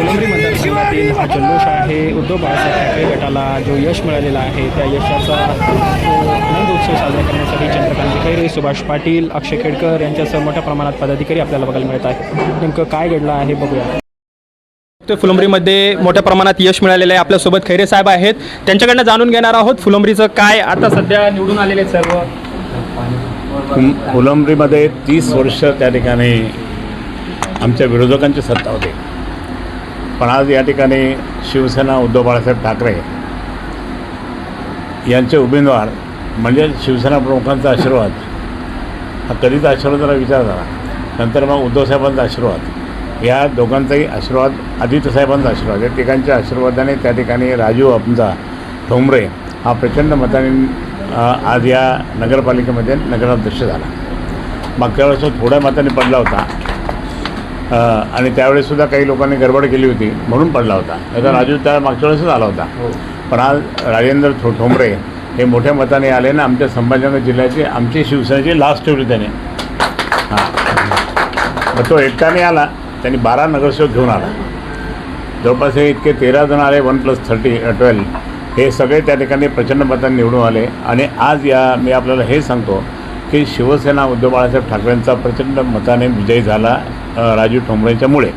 फुलंब्री मतदारसंघातील हा जल्लोष आहे. उद्धव बाळासाहेब ठाकरे गटाला जो यश मिळालेला आहे त्या यशाचा तो आनंद उत्सव साजरा करण्यासाठी चंद्रकांत खैरे सुभाष पाटील अक्षय खेडकर यांच्यासह मोठ्या प्रमाणात पदाधिकारी आपल्याला बघायला मिळत आहे नेमकं काय घडलं आहे बघूया. फुलंब्रीमध्ये मोठ्या प्रमाणात यश मिळालेलं आहे. आपल्यासोबत खैरे साहेब आहेत. त्यांच्याकडनं जाणून घेणार आहोत फुलंब्रीचं काय आता सध्या निवडून आलेले सर्व. फुल फुलंब्रीमध्ये तीस वर्ष त्या ठिकाणी आमच्या विरोधकांची सत्ता होती. पण आज या ठिकाणी शिवसेना उद्धव बाळासाहेब ठाकरे यांचे उमेदवार म्हणजे शिवसेना प्रमुखांचा आशीर्वाद हा कधीच आशीर्वाद जरा विचार झाला. नंतर मग उद्धवसाहेबांचा आशीर्वाद. या दोघांचाही आशीर्वाद आदित्य साहेबांचा आशीर्वाद या तिघांच्या आशीर्वादाने त्या ठिकाणी राजू आमचा ठोंबरे हा प्रचंड मताने आज या नगरपालिकेमध्ये नगराध्यक्ष झाला. मागच्या वेळेस थोड्या मताने पडला होता. आणि त्यावेळेसुद्धा काही लोकांनी गडबड केली होती म्हणून पडला होता. आता राजू त्या मागच्या वेळेसच आला होता. पण आज राजेंद्र ठो ठोंबरे हे मोठ्या मताने आले ना आमच्या संभाजीनगर जिल्ह्याची आमची शिवसेनेची लास्ट ठेवली त्याने. हां. मग तो एकट्याने आला त्यांनी बारा नगरसेवक घेऊन आला. जवळपास हे इतके तेरा जण आले वन प्लस थर्टी ट्वेल्व हे सगळे त्या ठिकाणी प्रचंड मतांनी निवडून आले. आणि आज या मी आपल्याला हे सांगतो की शिवसेना उद्धव बाळासाहेब ठाकरेंचा प्रचंड मताने विजय झाला. राजीव राजू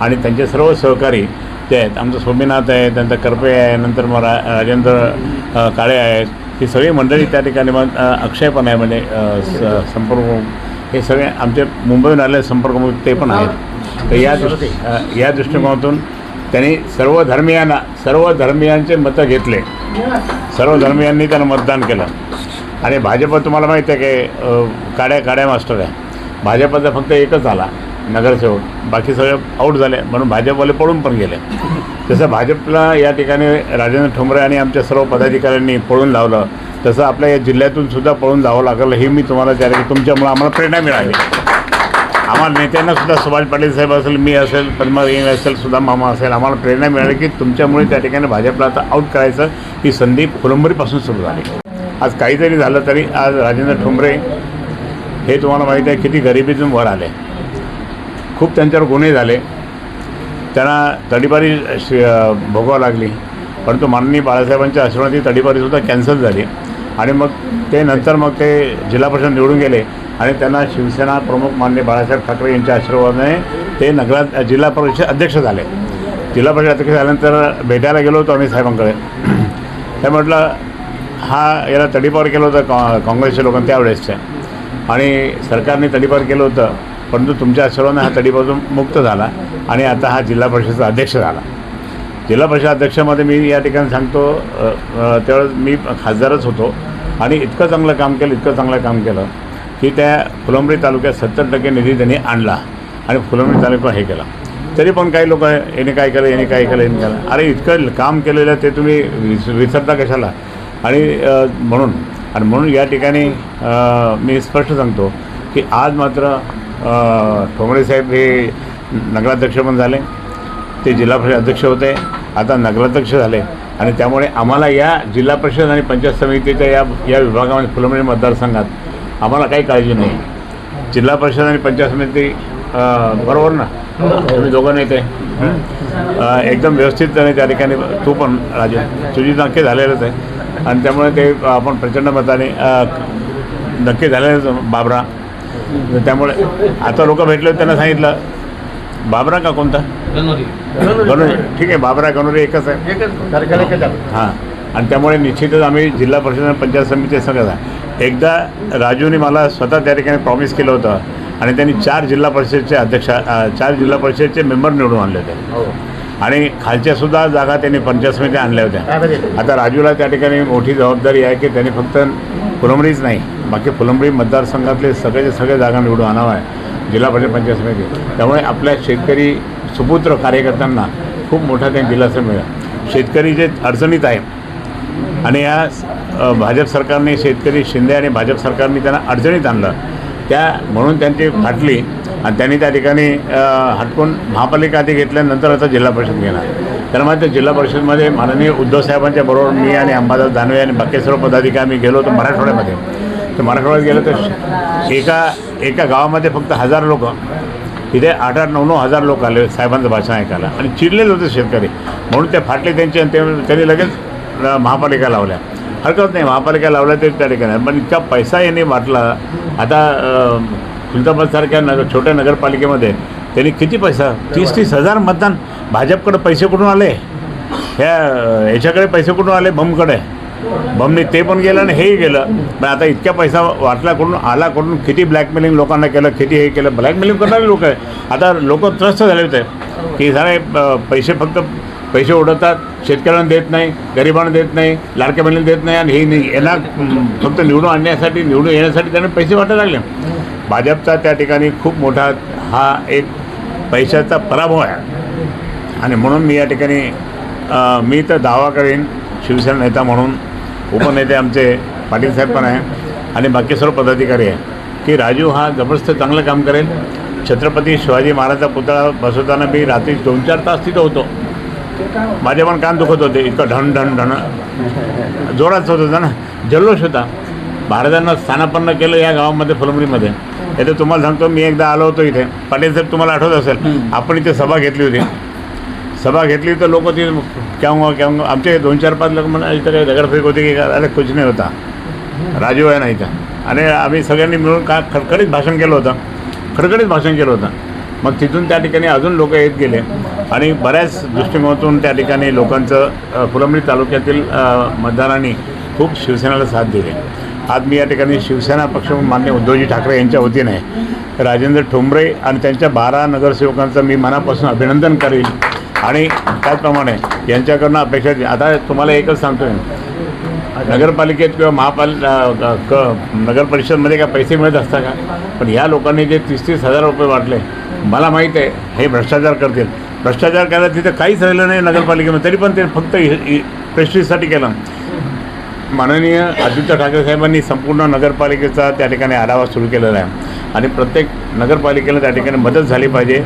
आणि त्यांचे सर्व सहकारी जे आहेत आमचं सोमीनाथ आहे त्यांचा करपे आहे नंतर मग रा राजेंद्र काळे आहेत ही सगळी मंडळी त्या ठिकाणी मग अक्षय पण आहे म्हणजे स- संपर्क हे सगळे आमचे मुंबईहून आलेले संपर्क ते पण आहेत. तर या दृष्टी या दृष्टिकोनातून त्यांनी सर्व धर्मियांना सर्व धर्मियांचे मतं घेतले. सर्व धर्मियांनी त्यांना मतदान केलं. आणि भाजप तुम्हाला माहिती आहे की काड्या काड्या मास्टर आहे. भाजपचा फक्त एकच आला नगरसेवक. बाकी सगळे आऊट झाले. म्हणून भाजपवाले पळून पण गेले. तसं भाजपला या ठिकाणी राजेंद्र ठोंबरे आणि आमच्या सर्व पदाधिकाऱ्यांनी पळून लावलं तसं आपल्या या जिल्ह्यातून सुद्धा पळून जावं लागलं हे मी तुम्हाला त्या तुमच्यामुळे तुमच्यामुळं आम्हाला प्रेरणा मिळाली. आम्हाला नेत्यांना सुद्धा सुभाष पाटील साहेब असेल मी असेल पद्मादेवी असेल सुद्धा मामा असेल आम्हाला प्रेरणा मिळाली की तुमच्यामुळे त्या ठिकाणी भाजपला आता आऊट करायचं ही संधी फुलंबरीपासून सुरू झाली. आज काहीतरी झालं तरी आज राजेंद्र ठोंबरे हे तुम्हाला माहीत आहे किती गरिबीतून वर आले. खूप त्यांच्यावर गुन्हे झाले. त्यांना तडीपारी शि भोगावं लागली. परंतु माननीय बाळासाहेबांच्या आशीर्वादी तडीपारीसुद्धा कॅन्सल झाली. आणि मग ते नंतर मग ते जिल्हा परिषद निवडून गेले. आणि त्यांना शिवसेना प्रमुख माननीय बाळासाहेब ठाकरे यांच्या आशीर्वादाने ते नगरात जिल्हा परिषद अध्यक्ष झाले. जिल्हा परिषद अध्यक्ष झाल्यानंतर भेटायला गेलो होतो आम्ही साहेबांकडे. ते म्हटलं हा याला तडीपार केलं होतं कॉ काँग्रेसच्या लोकांनी त्यावेळेसच्या. आणि सरकारने तडीपार केलं होतं. परंतु तुमच्या आशीर्वादाने हा तडीपासून मुक्त झाला आणि आता हा जिल्हा परिषदेचा अध्यक्ष झाला. जिल्हा परिषद अध्यक्षामध्ये मी या ठिकाणी सांगतो त्यावेळेस मी खासदारच होतो आणि इतकं चांगलं काम केलं इतकं चांगलं काम केलं की त्या फुलंबरी तालुक्यात सत्तर टक्के निधी त्यांनी आणला आणि फुलंबरी तालुका हे केला. तरी पण काही लोक याने काय केलं याने काय केलं याने केलं. अरे इतकं काम केलेलं ते तुम्ही विस विसरता कशाला? आणि म्हणून आणि म्हणून या ठिकाणी मी स्पष्ट सांगतो की आज मात्र अ, ठोंबरे साहेब हे नगराध्यक्ष पण झाले. ते जिल्हा परिषद अध्यक्ष होते. आता नगराध्यक्ष झाले. आणि त्यामुळे आम्हाला या जिल्हा परिषद आणि पंचायत समितीच्या या या विभागामध्ये फुलंब्री मतदारसंघात आम्हाला काही काळजी नाही. जिल्हा परिषद आणि पंचायत समिती बरोबर ना? तुम्ही दोघं नेते एकदम व्यवस्थितपणे त्या ठिकाणी तू पण राजे. तुझी नक्की झालेलंच आहे. आणि त्यामुळे ते आपण प्रचंड मताने नक्की झालेलंच बाबरा. त्यामुळे आता लोक भेटले होते त्यांना सांगितलं बाबरा का कोणता? गणोरी. ठीक आहे बाबरा गणोरी एकच आहे. हां. आणि त्यामुळे निश्चितच आम्ही जिल्हा परिषद आणि पंचायत समिती सगळं. एकदा राजूने मला स्वतः त्या ठिकाणी प्रॉमिस केलं होतं आणि त्यांनी चार जिल्हा परिषदचे अध्यक्ष चार जिल्हा परिषदचे मेंबर निवडून आणले होते. आणि खालच्या सुद्धा जागा त्यांनी पंचायत समिती आणल्या होत्या. आता राजूला त्या ठिकाणी मोठी जबाबदारी आहे की त्यांनी फक्त फुलंबरीच नाही. बाकी फुलंबरी मतदारसंघातले सगळेचे सगळे जागा निवडून आणावं आहे. जिल्हा परिषद पंचायत समिती. त्यामुळे आपल्या शेतकरी सुपुत्र कार्यकर्त्यांना खूप मोठा त्या दिलासा मिळाला. शेतकरी जे अडचणीत आहे आणि या भाजप सरकारने शेतकरी शिंदे आणि भाजप सरकारने त्यांना अडचणीत आणलं. त्या म्हणून त्यांची फाटली आणि त्यांनी त्या ठिकाणी हटकून महापालिका आधी घेतल्यानंतर आता जिल्हा परिषद घेणार. तर मग त्या जिल्हा परिषदमध्ये माननीय उद्धव साहेबांच्या बरोबर मी आणि अंबादास दानवे आणि बाकी सर्व पदाधिकारी आम्ही गेलो होतो मराठवाड्यामध्ये. तर मराठवाड्यात गेलो तर एका एका गावामध्ये फक्त हजार लोक तिथे आठ आठ नऊ नऊ हजार लोक आले साहेबांचं भाषण ऐकायला. आणि चिडलेले होते शेतकरी. म्हणून ते फाटले त्यांचे आणि ते त्यांनी लगेच महापालिका लावल्या. हरकत नाही महापालिका लावल्या ते त्या ठिकाणी. पण इतका पैसा यांनी वाटला. आता खुलताबादसारख्या नगर छोट्या नगरपालिकेमध्ये त्यांनी किती पैसा? तीस तीस हजार मतदान भाजपकडे पैसे कुठून आले? ह्या ह्याच्याकडे याच्याकडे पैसे कुठून आले? बमकडे. बमने ते पण गेलं आणि हेही गेलं पण आता इतक्या पैसा वाटला कुठून आला कुठून? किती ब्लॅकमेलिंग लोकांना केलं किती हे केलं? ब्लॅकमेलिंग करणारे लोक आहे आता लोक त्रस्त झाले होते की सारे पैसे फक्त पैसे उडवतात शेतकऱ्यांना देत नाही गरिबांना देत नाही लाडक्या बहिणीला देत नाही आणि हे नाही. यांना फक्त निवडून आणण्यासाठी निवडून येण्यासाठी त्यांना पैसे वाटायला लागले. भाजपचा त्या ठिकाणी खूप मोठा हा एक पैशाचा पराभव आहे. आणि म्हणून मी या ठिकाणी मी तर दावा करेन शिवसेना नेता म्हणून उपनेते आमचे पाटील साहेब पण आहे आणि बाकी सर्व पदाधिकारी आहे की राजू हा जबरदस्त चांगलं काम करेल. छत्रपती शिवाजी महाराजचा पुतळा बसवताना मी रात्री दोन चार तास तिथं होतो. माझे पण कान दुखत होते इतकं ढण ढण ढण. जोरात होत होता ना जल्लोष होता. महाराजांना स्थानापन्न केलं या गावामध्ये फुलंबरीमध्ये. हे तुम्हाला सांगतो मी एकदा आलो होतो इथे. पाटील साहेब तुम्हाला आठवत असेल आपण इथे सभा घेतली होती. सभा घेतली तर लोक ती केव्हा केव्हा आमचे दोन चार पाच लोक म्हणा इथं काही दगडफेक होती की अरे कुछ नाही होता. राजीव आहे ना इथं. आणि आम्ही सगळ्यांनी मिळून का खडखडीत भाषण केलं होतं. खडखडीत भाषण केलं होतं. मग तिथून त्या ठिकाणी अजून लोक येत गेले. आणि बऱ्याच दृष्टिकोनातून त्या ठिकाणी लोकांचं फुलंबरी तालुक्यातील मतदारांनी खूप शिवसेनेला साथ दिली. आज मी या ठिकाणी शिवसेना पक्ष मान्य उद्धवजी ठाकरे यांच्या वतीने राजेंद्र ठोंबरे आणि त्यांच्या बारा नगरसेवकांचं मी मनापासून अभिनंदन करेल. आणि त्याचप्रमाणे यांच्याकडनं अपेक्षा आता तुम्हाला एकच सांगतो मी नगरपालिकेत किंवा महापाल क नगर परिषदमध्ये काय पैसे मिळत असतात का? पण ह्या लोकांनी जे तीस तीस हजार रुपये वाटले मला माहीत आहे हे भ्रष्टाचार करतील. भ्रष्टाचार करायला तिथं काहीच राहिलं नाही नगरपालिकेमध्ये तरी पण ते फक्त प्रेस्टिजसाठी केलं. माननीय आदित्य ठाकरे साहेबांनी संपूर्ण नगरपालिकेचा त्या ठिकाणी आढावा सुरू केलेला आहे. आणि प्रत्येक नगरपालिकेला त्या ठिकाणी मदत झाली पाहिजे.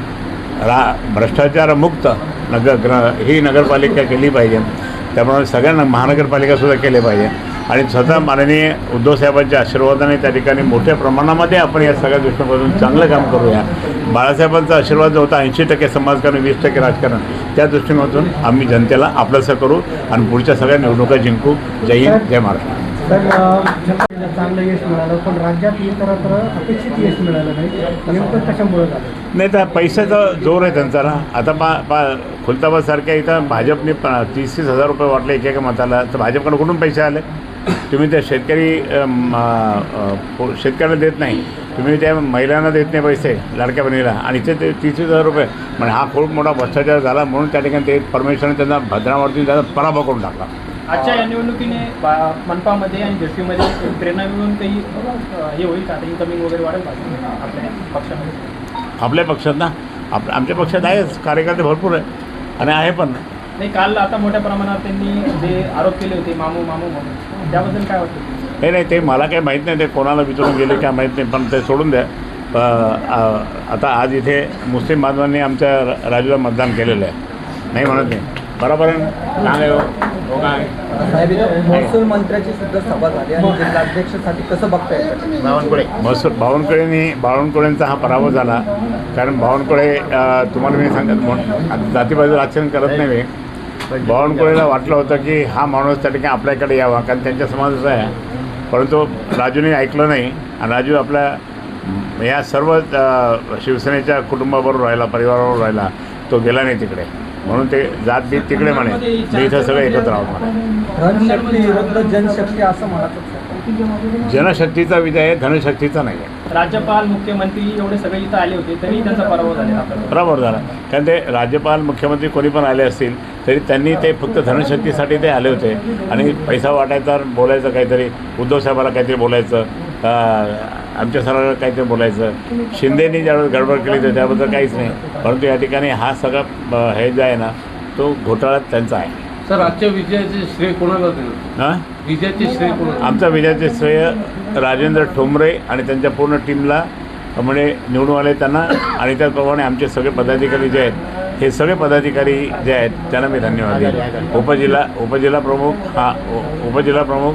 रा भ्रष्टाचारमुक्त नगर ग्र ही नगरपालिका केली पाहिजे. त्यामुळे सगळ्यांना महानगरपालिकासुद्धा केले पाहिजे. आणि स्वतः माननीय उद्धवसाहेबांच्या आशीर्वादाने त्या ठिकाणी मोठ्या प्रमाणामध्ये आपण या सगळ्या दृष्टिकोनातून चांगलं काम करूया. बाळासाहेबांचा आशीर्वाद जो होता ऐंशी टक्के समाजकारण वीस टक्के राजकारण त्या दृष्टिकोनातून आम्ही जनतेला आपलंसं करू आणि पुढच्या सगळ्या निवडणुका जिंकू. जय हिंद जय महाराष्ट्र. तर चांगलं यश मिळालं पण राज्यात इतरत्र अपेक्षित यश मिळालं नाही. नेमकं कशामुळे झालं? नाही तर पैशाचा जोर आहे त्यांचा ना. आता पा पा खुलताबादसारख्या इथं भाजपने प तीस तीस हजार रुपये वाटले एकेका मताला. तर भाजपकडे कुठून पैसे आले? तुम्ही त्या शेतकरी शेतकऱ्याला देत नाही. तुम्ही त्या महिलांना देत नाही पैसे लाडक्या बहिणीला. आणि ते ते तीस हजार रुपये. म्हणजे हा खूप मोठा भ्रष्टाचार झाला म्हणून त्या ठिकाणी ते परमेश्वरने त्यांना भद्रावरती त्यांना पराभव करून टाकला. आजच्या या निवडणुकीने मनपामध्ये आणि झेडपीमध्ये प्रेरणा मिळून काही हे होईल का? इन्कमिंग वगैरे वाढेल का? आपल्या पक्षामध्ये? आपल्या पक्षात ना? आप आमच्या पक्षात आहेच कार्यकर्ते भरपूर आहे. आणि आहे पण. नाही काल आता मोठ्या प्रमाणात त्यांनी जे आरोप केले होते मामू मामू म्हणून त्याबद्दल काय वाटतं नाही नाही ते मला काही माहीत नाही ते कोणाला विचारून गेले काय माहीत नाही पण ते सोडून द्या. आता आज इथे मुस्लिम बांधवांनी आमच्या राजूला मतदान केलेलं आहे. नाही म्हणत नाही. बरोबर? चांगलं आहे हो. हो काय साहेब इथं महसूल मंत्र्याची सुद्धा सभा झाली आणि जिल्हाध्यक्षासाठी कसं बघता येतं बावनकुळे महसूल बावनकुळेनी बावनकुळेंचा हा पराभव झाला. कारण बावनकुळे तुम्हाला मी सांगत म्हण आता जातीबाजू राजकारण करत नाही मी. बावनकुळेला वाटलं होतं की हा माणूस त्या ठिकाणी आपल्याकडे यावा कारण त्यांच्या समाजाचा आहे. परंतु राजूने ऐकलं नाही. आणि राजू आपल्या या सर्व शिवसेनेच्या कुटुंबाबरोबर राहिला परिवाराबरोबर राहिला तो गेला नाही तिकडे. म्हणून ते जात बीत तिकडे म्हणे. मी इथं सगळं एकत्र आहोत म्हणे. जनशक्ती असं म्हणत. जनशक्तीचा विजय आहे धनशक्तीचा नाही आहे. राज्यपाल मुख्यमंत्री एवढे सगळे इथं आले होते तरी त्यांचा पराभव आपल्याला बरोबर झाला. कारण ते राज्यपाल मुख्यमंत्री कोणी पण आले असतील तरी त्यांनी ते फक्त धनशक्तीसाठी ते आले होते. आणि पैसा वाटायचा बोलायचं काहीतरी उद्धव साहेबाला काहीतरी बोलायचं आमच्या सरांना काहीतरी बोलायचं. शिंदेनी ज्यावेळेस गडबड केली तर त्याबद्दल काहीच नाही. परंतु या ठिकाणी हा सगळा हे जे आहे ना तो घोटाळा त्यांचा आहे. सर आजच्या विजयाचे श्रेय कोणाला देणार? हां? विजयाचे श्रेय कोणाला आमचा विजयाचे श्रेय राजेंद्र ठोंबरे आणि त्यांच्या पूर्ण टीमला म्हणजे निवडून आले त्यांना आणि त्याचप्रमाणे आमचे सगळे पदाधिकारी जे आहेत हे सगळे पदाधिकारी जे आहेत त्यांना मी धन्यवाद देईल उपजिल्हा उपजिल्हा प्रमुख हा उपजिल्हा प्रमुख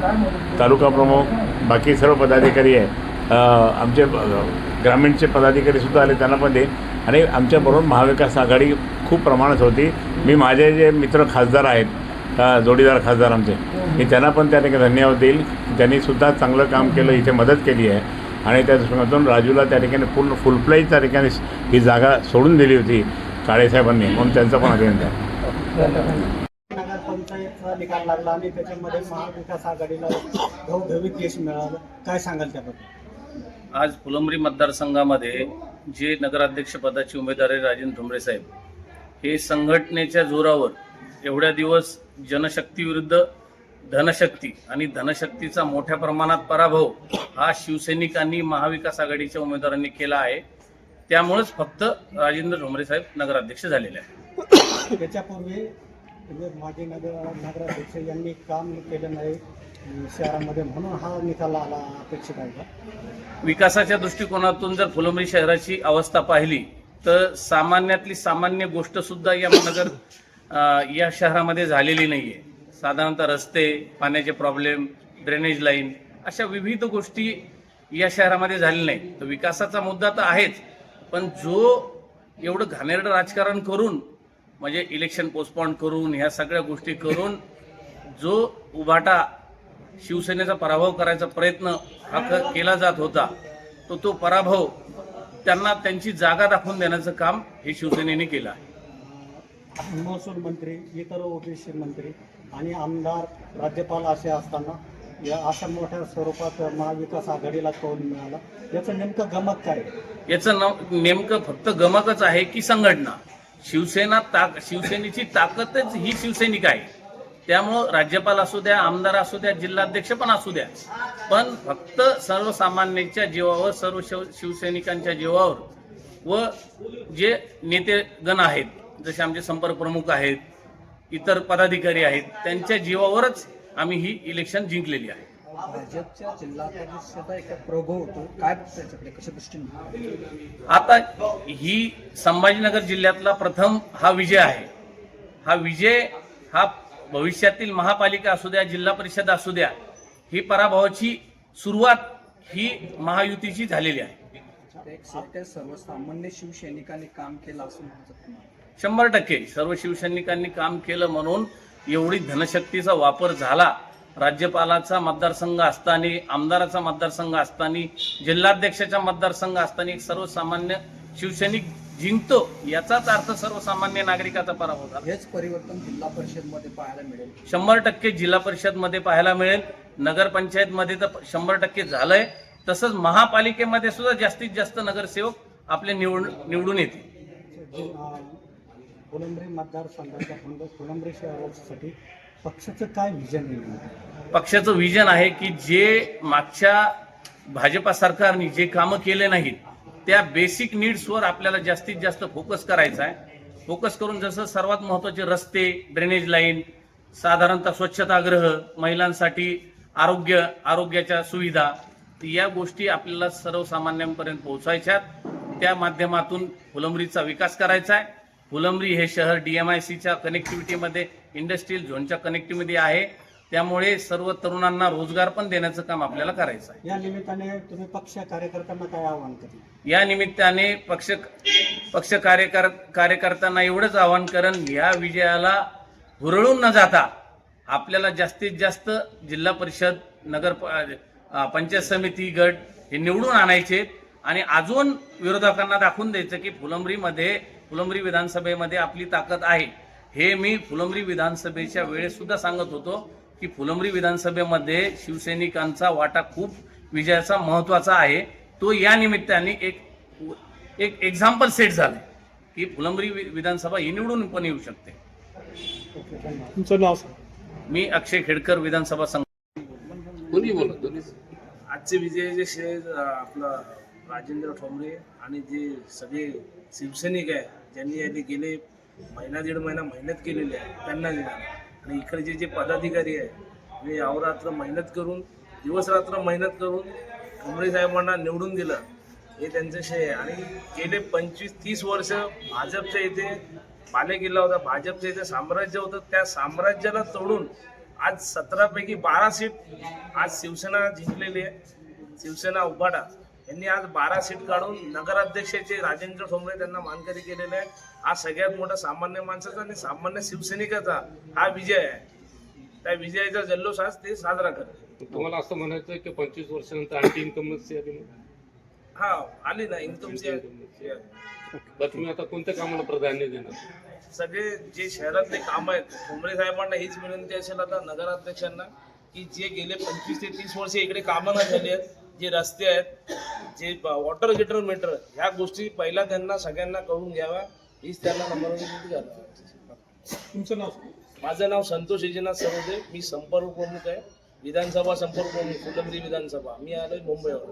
तालुका प्रमुख बाकी सर्व पदाधिकारी आहे अ, आमचे ग्रामीणचे पदाधिकारीसुद्धा आले त्यांना पण देईन आणि आमच्याबरोबर महाविकास आघाडी खूप प्रमाणात होती. मी माझे जे मित्र खासदार आहेत जोडीदार खासदार आमचे मी त्यांना पण त्या ठिकाणी धन्यवाद देईल. त्यांनीसुद्धा चांगलं काम केलं इथे मदत केली आहे. आणि त्या दृष्टिकोनातून राजूला त्या ठिकाणी पूर्ण फुलप्लाईज त्या ठिकाणी ही जागा सोडून दिली होती काळेसाहेबांनी म्हणून त्यांचं पण अभिनंदन. नगरपंचायतचा निकाल लागला आणि त्याच्यामध्ये महाविकास आघाडीला यश मिळालं. काय सांगाल त्याबद्दल? आज फुलंब्री मतदारसंघामध्ये जे नगराध्यक्षपदाचे उमेदवार आहे राजेंद्र ठुमरे साहेब हे संघटनेच्या जोरावर एवढ्या दिवस जनशक्ती विरुद्ध धनशक्ती आणि धनशक्तीचा मोठ्या प्रमाणात पराभव हा शिवसैनिकांनी महाविकास आघाडीच्या उमेदवारांनी केला आहे. त्यामुळेच फक्त राजेंद्र ठोंबरे साहेब नगराध्यक्ष झालेले आहेत. त्याच्यापूर्वी माजी नगर नगराध्यक्ष यांनी काम केलं नाही. शहरामध्ये म्हणून हा निकाल आला अपेक्षित आहे. का विकासाच्या दृष्टिकोनातून जर फुलंब्री शहराची अवस्था पाहिली तर सामान्यातली सामान्य गोष्ट सुद्धा या महानगर या शहरामध्ये झालेली नाही आहे साधारणतः रस्ते पाण्याचे प्रॉब्लेम ड्रेनेज लाईन अशा विविध गोष्टी या शहरामध्ये झालेल्या नाही तर विकासाचा मुद्दा तर आहेच पण जो एवढं घाणेरडं राजकारण करून म्हणजे इलेक्शन पोस्टपॉन करून ह्या सगळ्या गोष्टी करून जो उभाटा शिवसेनेचा पराभव करायचा प्रयत्न हा केला जात होता. तो तो पराभव त्यांना त्यांची जागा दाखवून देण्याचं काम हे शिवसेनेने केलं आहे. महसूल मंत्री इतर ओबीसी मंत्री आणि आमदार राज्यपाल असे असताना या अशा मोठ्या स्वरूपात महाविकास आघाडीला कौल मिळाला. याचं नेमकं गमत काय? याचं नाव नेमकं फक्त गमकच आहे की संघटना? शिवसेना ताक शिवसेनेची ताकदच ही शिवसैनिक आहे. त्यामुळं राज्यपाल असू द्या आमदार असू द्या जिल्हाध्यक्ष पण असू द्या. पण फक्त सर्वसामान्यांच्या जीवावर सर्व शिव शिवसैनिकांच्या जीवावर व जे नेतेगण आहेत जसे आमचे संपर्क प्रमुख आहेत इतर पदाधिकारी आहेत त्यांच्या जीवावरच आम्ही ही इलेक्शन जिंकलेली आहे. भाजपच्या जिल्हा परिषदा एक प्रभू होतो. काय त्याच्याकडे कशा दृष्टीने? आता ही संभाजीनगर जिल्ह्यातला प्रथम हा विजय आहे. हा विजय हा भविष्यातील महापालिका असू द्या जिल्हा परिषद असू द्या ही पराभवाची सुरुवात ही महायुतीची झालेली आहे. सर्वसामान्य शिवसैनिकांनी काम केलं असं म्हणतात तुम्हाला. शंभर टक्के. सर्व शिवसैनिकांनी काम केलं म्हणून एवढी धनशक्तीचा वापर झाला. राज्यपालाचा मतदारसंघ असताना आमदाराचा मतदारसंघ असताना जिल्हाध्यक्षाचा मतदारसंघ असताना एक सर्वसामान्य शिवसैनिक जिंकतो याचाच अर्थ सर्वसामान्य नागरिकाचा पराभव झाला. हेच परिवर्तन जिल्हा परिषदमध्ये पाहायला मिळेल. शंभर टक्के जिल्हा परिषदमध्ये पाहायला मिळेल. नगरपंचायतमध्ये तर शंभर टक्के झालंय. तसंच महापालिकेमध्ये सुद्धा जास्तीत जास्त नगरसेवक आपले निवड निवडून येतील. अं, फुलंब्री मतदारसंघाच्या फुल- फुलंब्री शहरासाठी पक्षाचं काय व्हिजन आहे पक्षाचं विजन आहे की जे मागच्या भाजपा सरकारने जे कामं केले नाहीत त्या बेसिक नीड्सवर आपल्याला जास्तीत जास्त फोकस करायचा आहे. फोकस करून जसं सर्वात महत्त्वाचे रस्ते ड्रेनेज लाईन साधारणतः स्वच्छतागृह महिलांसाठी आरोग्य आरोग्याच्या सुविधा या गोष्टी आपल्याला सर्वसामान्यांपर्यंत पोहोचायच्यात त्या माध्यमातून फुलंब्रीचा विकास करायचा आहे. फुलंब्री हे शहर डी एम आय सीच्या कनेक्टिव्हिटीमध्ये इंडस्ट्रीयल झोनच्या कनेक्टिव्हिटी आहे. त्यामुळे सर्व तरुणांना रोजगार पण देण्याचं काम आपल्याला करायचं आहे. या निमित्ताने तुम्ही पक्ष कार्यकर्त्यांना काय आवाहन करतील या निमित्ताने पक्ष पक्ष कार्यकर कार्यकर्त्यांना एवढंच आवाहन करण या विजयाला हुरळून न जाता आपल्याला जास्तीत जास्त जिल्हा परिषद नगर पंचायत समिती गट हे निवडून आणायचे आणि अजून विरोधकांना दाखवून द्यायचं की फुलंब्रीमध्ये फुलंब्री विधानसभेमध्ये आपली ताकद आहे. हे मी फुलंब्री विधानसभेच्या वेळेस सुद्धा सांगत होतो. की फुलंब्री विधानसभेमध्ये शिवसैनिकांचा वाटा खूप विजयाचा महत्त्वाचा आहे. तो या निमित्ताने एक एक एक्झाम्पल सेट झालाय की फुलंब्री विधानसभा ही निवडून पण येऊ शकते. तुमचं नाव मी अक्षय खेडकर विधानसभा संघ कोणी बोलत आजचे विजयाचे श्रेय आपलं राजेंद्र ठोंबरे आणि जे सगळे शिवसैनिक आहे ज्यांनी याने गेले महिना दीड महिना मेहनत केलेली आहे त्यांना देणार. आणि इकडचे जे पदाधिकारी आहे मी अवरात्र मेहनत करून दिवसरात्र मेहनत करून कुंबळे साहेबांना निवडून दिलं हे त्यांचं श्रेय आहे. आणि गेले पंचवीस तीस वर्ष भाजपच्या इथे बालेकिल्ला होता भाजपचं इथे साम्राज्य होतं. त्या साम्राज्याला तोडून आज सतरापैकी बारा सीट आज शिवसेना जिंकलेली आहे. शिवसेना उभाटा. यांनी आज बारा सीट काढून नगराध्यक्षाचे राजेंद्र ठोंबरे त्यांना मानकरी केलेले आहे. हा सगळ्यात मोठा सामान्य माणसाचा आणि सामान्य शिवसैनिकाचा हा विजय आहे. त्या विजयाचा जल्लोष आज ते साजरा करतात तुम्हाला असं म्हणायचं की पंचवीस वर्षानंतर आणखी इन्कमची नाही? हा आली ना इन्कमची बरं तुम्ही आता कोणत्या कामाला प्राधान्य देणार? सगळे जे शहरातले काम आहेत ठोंबरे साहेबांना हीच विनंती असेल आता नगराध्यक्षांना की जे गेले पंचवीस ते तीस वर्ष इकडे कामं न झाली आहेत जे रस्ते आहेत जे वॉटर गिटर मीटर ह्या गोष्टी पहिला त्यांना सगळ्यांना कळून घ्याव्या हीच त्यांना नंबर तुमचं नाव माझं नाव संतोष एजनाथ सरोदे मी संपर्क प्रमुख आहे. विधानसभा संपर्क प्रमुख फुलंब्री विधानसभा. मी आलोय मुंबईवर